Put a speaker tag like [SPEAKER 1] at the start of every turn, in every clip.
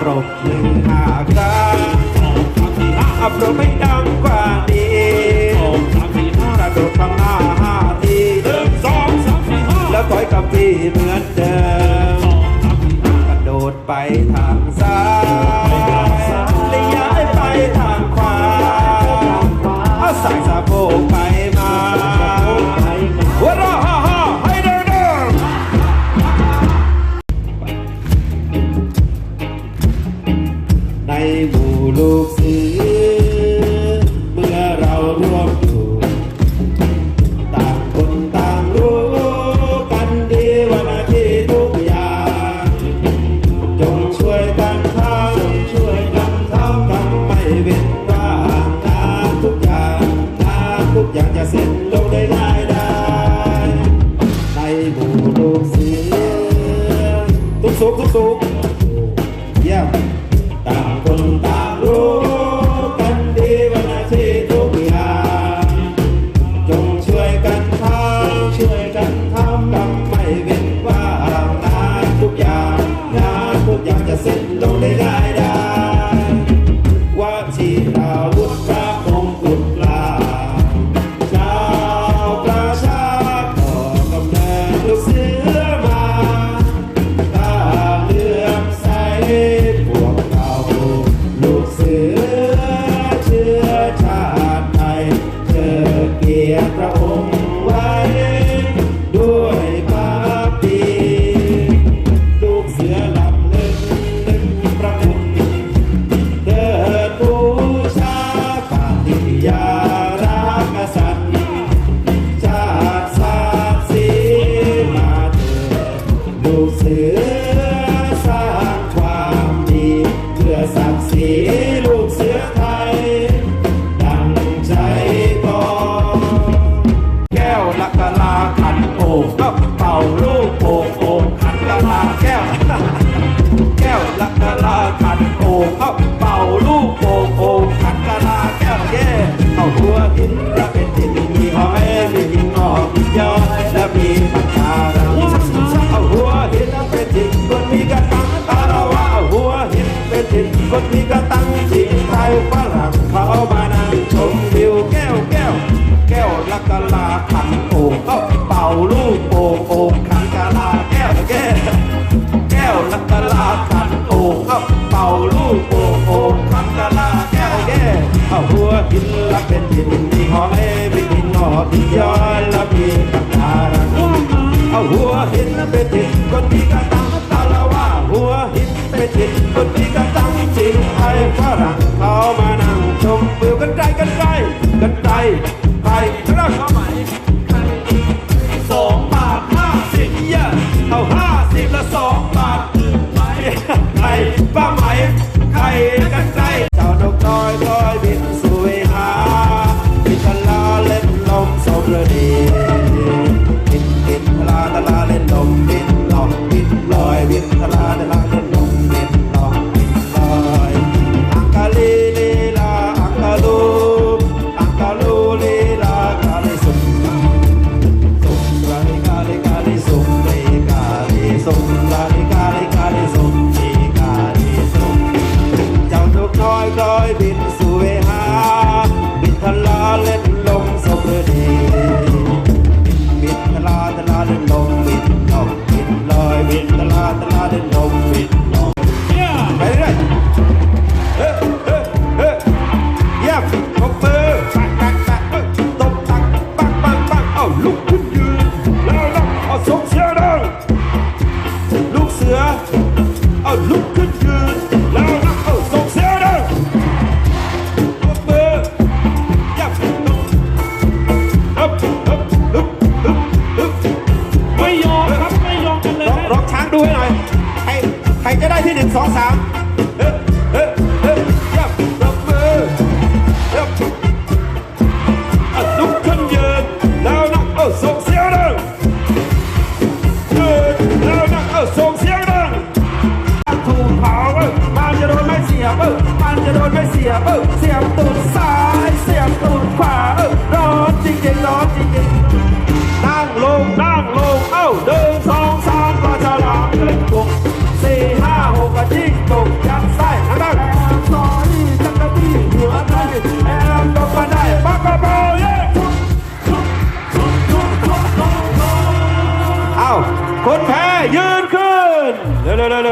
[SPEAKER 1] ปรบหนึ่งห้าครั้งอัปรบให้ดังกว่านี้กระโดดข้างหน้าห้าทีหนึ่งสองสามสี่ห้าแล้วถอยกับพี่เหมือน ยังจะสิ้นลงได้ได้ได้ในหมู่ลูกเสือทุกสุขทุกสุขเยี่ยมต่างคนต่างรู้กันดีวันอาชีพทุกอย่างจงช่วยกันทำช่วยกันทำทำไม่เว้นว่างงานทุกอย่างงานทุกอย่างจะสิ้นลงได้ได้ได้ว่าที่เราือสร้างความดีเพื่อศักดิ์ศรีลูกเสือไทย ดังใจบอกแก้วลักลาขันโอบก็เป่าลูกโอบโอบขันละลาแก้ว แก้วลักลาขันโอบก็ คนมีก็ตั้งจีนไทยฝรั่งเขามานั่งชมวิวแก้วแก้ว แก้วลักลาขันโอ่ก็เป่าลูกโป่งโอ่ขันกะลาแก้วแก้วแก้วลักลาขันโอ่ก็เป่าลูกโป่งโอ่ขันกะลาแก้วแก้วเอาหัวหินละเป็นหินมีหอยมีหินหอมีย้อยละมีกระตาเอาหัวหินเป็นหินคนมีก็ตั้งตาละว่าหัวหินเป็นหินคนมีกร ฝรั่งเขามานั่งชมวิวกันใจกันใจกันใจ só sabe.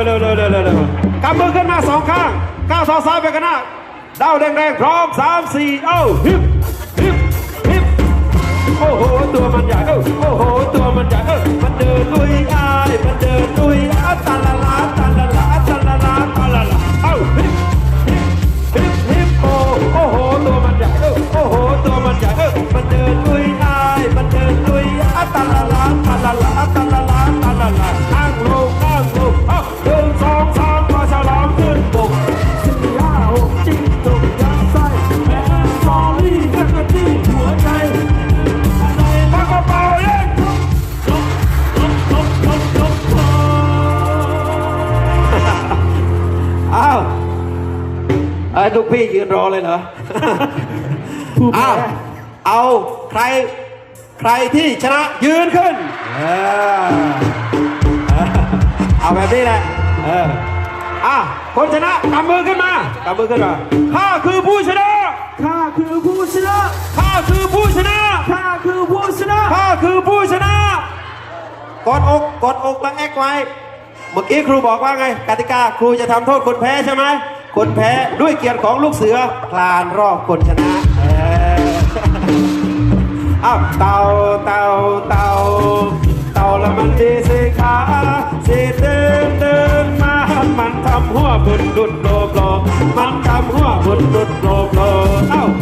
[SPEAKER 1] ร็วเร็วเร็วเร็วเร็วเร็วกำมือขึ้นมาสองข้างก้าวเท้าซ้ายไปกันหน้าเด้าแรงๆพร้อมสามสี่เอ้าฮิปฮิปฮิปโอ้โหตัวมันใหญ่เอ้าโอ้โหตัวมันใหญ่เอ้ามันเดินลุยอายมันเดินลุยอาตาลาลาต
[SPEAKER 2] ไอ้
[SPEAKER 1] ลูกพี่ยืนรอเลยเหรอ
[SPEAKER 2] ผู้
[SPEAKER 1] อ้า
[SPEAKER 2] แพ้
[SPEAKER 1] วเอาใครใครที่ชนะยืนขึ้นเออเออเอาแบบนี้แหละเอออะคนชนะกำมือขึ้นมากำมือขึ้นมาข้าคือผู้ชนะ
[SPEAKER 2] ข้าคือผู้ชนะ
[SPEAKER 1] ข้าคือผู้ชนะ
[SPEAKER 2] ข้าคือผู้ชนะ
[SPEAKER 1] ข้าคือผู้ชนะกดอกกดอกและแอกไว้เมื่อกี้ครูบอกว่าไงกติกาครูจะทำโทษคนแพ้ใช่ไหม คนแพ้ด้วยเกียรติของลูกเสือคลานรอบคนชนะเอ้าวเต่าเต่าเต่าเต่าละมันดีสิขาสิเดินเดินมามันทำหัวบุดดุดโลโลมันทำหัวบุดดุดโลโลเอ้าเต่า